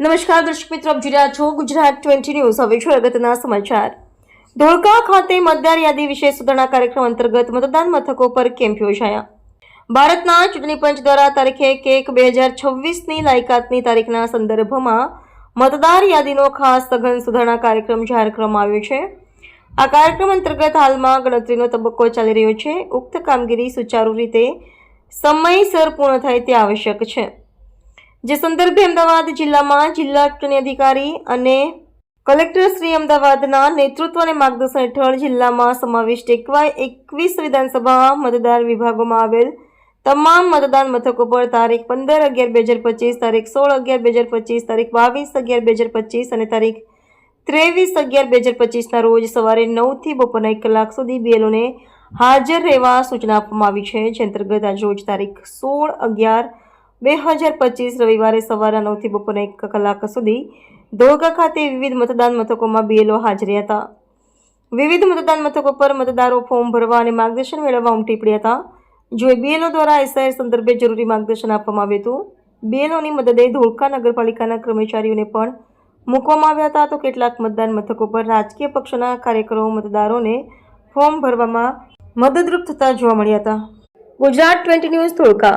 નમસ્કાર, દર્શક મિત્રો, આપ જોઈ રહ્યા છો ગુજરાત ટ્વેન્ટી ન્યૂઝ. હવે છે અગત્યના સમાચાર. ધોળકા ખાતે મતદાર યાદી વિશે સુધારણા કાર્યક્રમ અંતર્ગત મતદાન મથકો પર કેમ્પ યોજાયા. ભારતના ચૂંટણી પંચ દ્વારા તારીખે એક બે હજાર છવ્વીસની લાયકાતની તારીખના સંદર્ભમાં મતદાર યાદીનો ખાસ સઘન સુધારણા કાર્યક્રમ જાહેર કરવામાં આવ્યો છે. આ કાર્યક્રમ અંતર્ગત હાલમાં ગણતરીનો તબક્કો ચાલી રહ્યો છે. ઉક્ત કામગીરી સુચારુ રીતે સમયસર પૂર્ણ થાય તે આવશ્યક છે. જે સંદર્ભે અમદાવાદ જિલ્લામાં જિલ્લા ચૂંટણી અધિકારી અને કલેક્ટર શ્રી અમદાવાદના નેતૃત્વ અને માર્ગદર્શન હેઠળ જિલ્લામાં સમાવિષ્ટ એકવાય એકવીસ વિધાનસભા મતદાર વિભાગોમાં આવેલ તમામ મતદાન મથકો પર તારીખ પંદર અગિયાર બે હજાર પચીસ, તારીખ સોળ અગિયાર બે હજાર પચીસ, તારીખ બાવીસ અગિયાર બે હજાર પચીસ અને તારીખ ત્રેવીસ અગિયાર બે હજાર પચીસના રોજ સવારે નવથી બપોરના એક કલાક સુધી બીએલઓને હાજર રહેવા સૂચના આપવામાં આવી છે. જે અંતર્ગત આજ રોજ તારીખ સોળ અગિયાર બે હજાર પચીસ રવિવારે સવારના નવથી બપોરના એક કલાક સુધી ધોળકા ખાતે વિવિધ મતદાન મથકોમાં બીએલઓ હાજરી હતા. વિવિધ મતદાન મથકો પર મતદારો ફોર્મ ભરવા અને માર્ગદર્શન મેળવવા ઉમટી પડ્યા હતા. જો બીએલઓ દ્વારા એસઆઈઆર સંદર્ભે જરૂરી માર્ગદર્શન આપવામાં આવ્યું હતું બીએલઓની મદદે ધોળકા નગરપાલિકાના કર્મચારીઓને પણ મૂકવામાં આવ્યા હતા. તો કેટલાક મતદાન મથકો પર રાજકીય પક્ષોના કાર્યકરો મતદારોને ફોર્મ ભરવામાં મદદરૂપ થતા જોવા મળ્યા હતા. Gujarat twenty news Dholka.